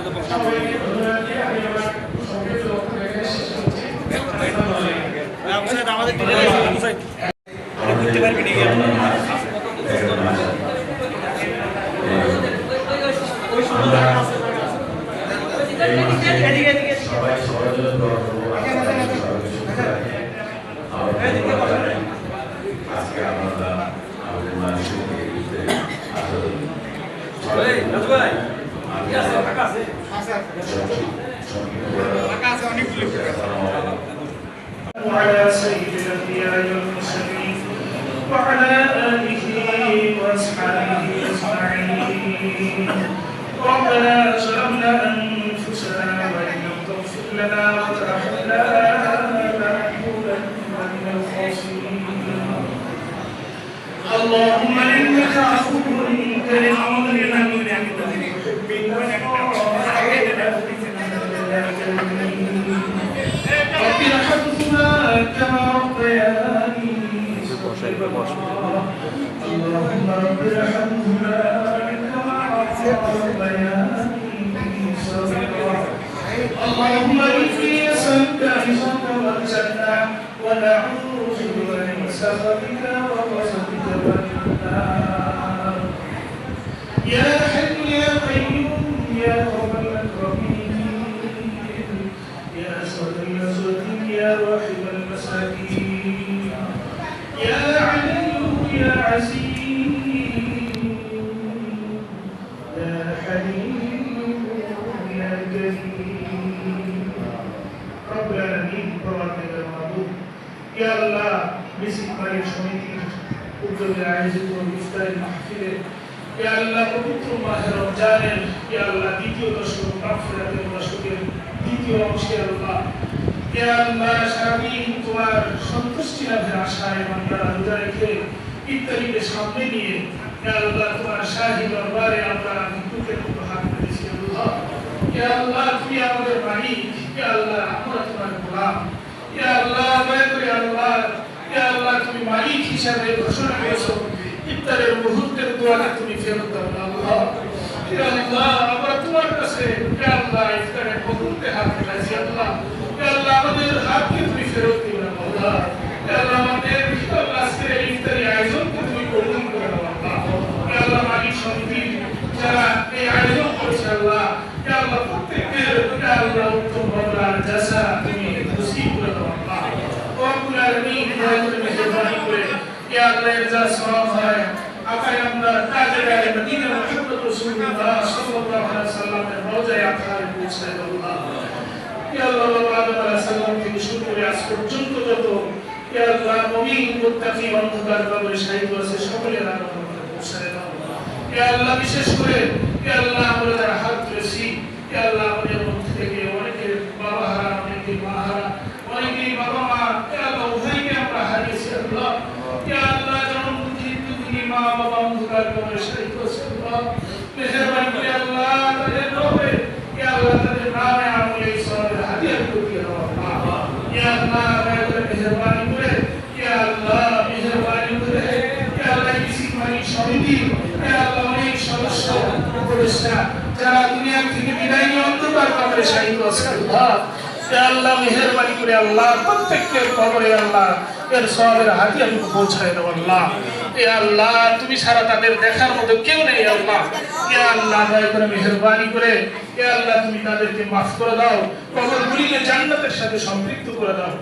পর্যন্ত পৌঁছানো আমাদের ঘুরতে وعلى سيد الأنبياء والمرسلين وعلى آله وأصحابه أجمعين ربنا ظلمنا أنفسنا وإن لم تغفر لنا وترحمنا لنكونن من الخاسرين اللهم إنك عفو كريم من تحب رب ارحمهما كما ربياني صغيرا اللهم رب ارحمهما كما ربياني صغيرا اللهم إني أسألك رزقك والجنة ونعوذ بك من سخطك وغضبك والنار পারের সমিতির উদ্যোগে আয়োজিত ইফতারি মাহফিলে ইয়া আল্লাহ পবিত্র মাহে রমজানের ইয়া আল্লাহ দ্বিতীয় দশক মাগফিরাতের দশকের দ্বিতীয় অংশে আল্লাহ ইয়া আল্লাহ সারাদিন তোমার সন্তুষ্টি লাভের আশায় বান্দারা রোজা রেখে ইত্যাদিকে সামনে নিয়ে আল্লাহ, তোমার শাহী দরবারে আমরা মতো হাত পেতেছি আল্লাহ। ইয়া আল্লাহ, তুমি আমাদের মালিক। ইয়া আল্লাহ, আমরা তোমার গোলাম। ইয়া আল্লাহ, দয়া করে আল্লাহ আল্লাহ, তুমি মালিক হিসাবে ঘোষণা করেছ। ইফতারের মুহূর্তের দোয়াকে তুমি ফেরত দাও আল্লাহ। আল্লাহ, আমরা তোমার কাছে আল্লাহ, ইফতারের মুহূর্তে হাত মিলাইছি আল্লাহ। আল্লাহ, আমাদের হাতকে তুমি ফেরত দিও না আল্লাহ ইয়া আল্লাহ আমাদের ইয়া আল্লাহ আজকের এই ইফতারি আয়োজনকে তুমি কবুল করে নাও আল্লাহ ইয়া আল্লাহ মালিক সমিতি যারা এই আয়োজন করেছে আল্লাহ ইয়া আল্লাহ প্রত্যেকের ইয়া আল্লাহ উত্তম বদলার জাসা তুমি নসিব করে দাও আল্লাহ রব্বুল আলামিন দয়া করে মেহেরবানি করে ইয়া আল্লাহ যা সওয়াব হয় আল্লাহ ইয়া ইয়া ইয়া বিশেষ করে ইয়া আল্লাহ আমরা হাত তুলেছি ইয়া আল্লাহ আমাদের মধ্যে থেকে অনেকের বাবা হারা অনেকের মা হারা অনেকেই বাবা মা ইয়া আল্লাহ উভয়কে আমরা হারিয়েছি আল্লাহ ইয়া আল্লাহ যেমন মৃত্যু তিনি মা বাবা অন্ধকার কবরে শাহীদ আছে আল্লাহ মেহেরবানি করে আল্লাহ তাদের রবে ইয়া আল্লাহ তাদের নামে আমলে ইসলামের হাদিয়া করে দাও আল্লাহ ইয়া আল্লাহ দয়া করে মেহেরবানি করে ইয়া আল্লাহ মেহেরবানি করে ইয়া আল্লাহ কৃষি মালিক সমিতি ইয়া আল্লাহ অনেক সদস্য উপদেষ্টা যারা দুনিয়া থেকে বিদায় নিয়ে অন্ধকার কবরে শাহীদ আছে ইয়া আল্লাহ মেহেরবানি করে আল্লাহ প্রত্যেকের কবরে আল্লাহ, এর সবের হাতিয়া তুমি পৌঁছায় দাও আল্লাহ। এ আল্লাহ, তুমি সারা তাদের দেখার মতো কেউ নেই আল্লাহ। এ আল্লাহ, দয়া করে মেহেরবানি করে, এ আল্লাহ, তুমি তাদেরকে মাফ করে দাও, কবরগুলিকে জান্নাতের সাথে সম্পৃক্ত করে দাও।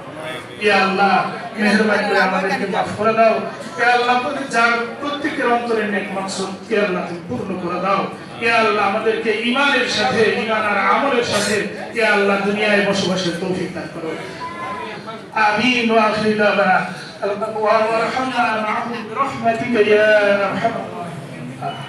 এ আল্লাহ, মেহেরবানি করে আমাদেরকে মাফ করে দাও। এ আল্লাহ যার প্রত্যেকের অন্তরে নেক মাকসুদ কে আল্লাহ, তুমি পূর্ণ করে দাও। কে আল্লাহ, আমাদেরকে ইমানের সাথে ইমান আর আমলের সাথে কে আল্লাহ, দুনিয়ায় বসবাসের তৌফিক দান করো। আমিন ওয়া আখির দাওয়ানা। আল্লাহ ওয়া রাহমানা মা'হুম বিরহমাতিকা ইয়া আরহামার রাহিম